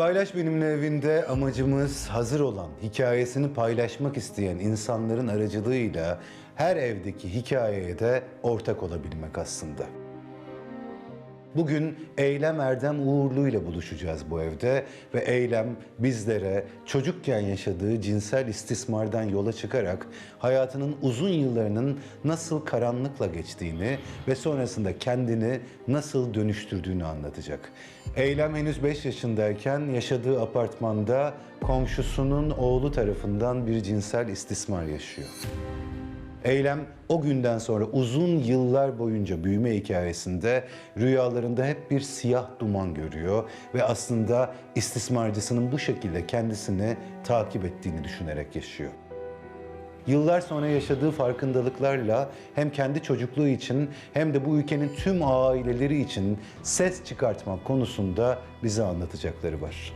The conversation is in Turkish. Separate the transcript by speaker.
Speaker 1: Paylaş Benimle evinde amacımız hazır olan, hikayesini paylaşmak isteyen insanların aracılığıyla her evdeki hikayeye de ortak olabilmek aslında. Bugün Eylem Erdem Uğurlu ile buluşacağız bu evde ve Eylem bizlere çocukken yaşadığı cinsel istismardan yola çıkarak hayatının uzun yıllarının nasıl karanlıkla geçtiğini ve sonrasında kendini nasıl dönüştürdüğünü anlatacak. Eylem henüz 5 yaşındayken yaşadığı apartmanda komşusunun oğlu tarafından bir cinsel istismar yaşıyor. Eylem o günden sonra uzun yıllar boyunca büyüme hikayesinde rüyalarında hep bir siyah duman görüyor ve aslında istismarcısının bu şekilde kendisini takip ettiğini düşünerek yaşıyor. Yıllar sonra yaşadığı farkındalıklarla hem kendi çocukluğu için hem de bu ülkenin tüm aileleri için ses çıkartmak konusunda bize anlatacakları var.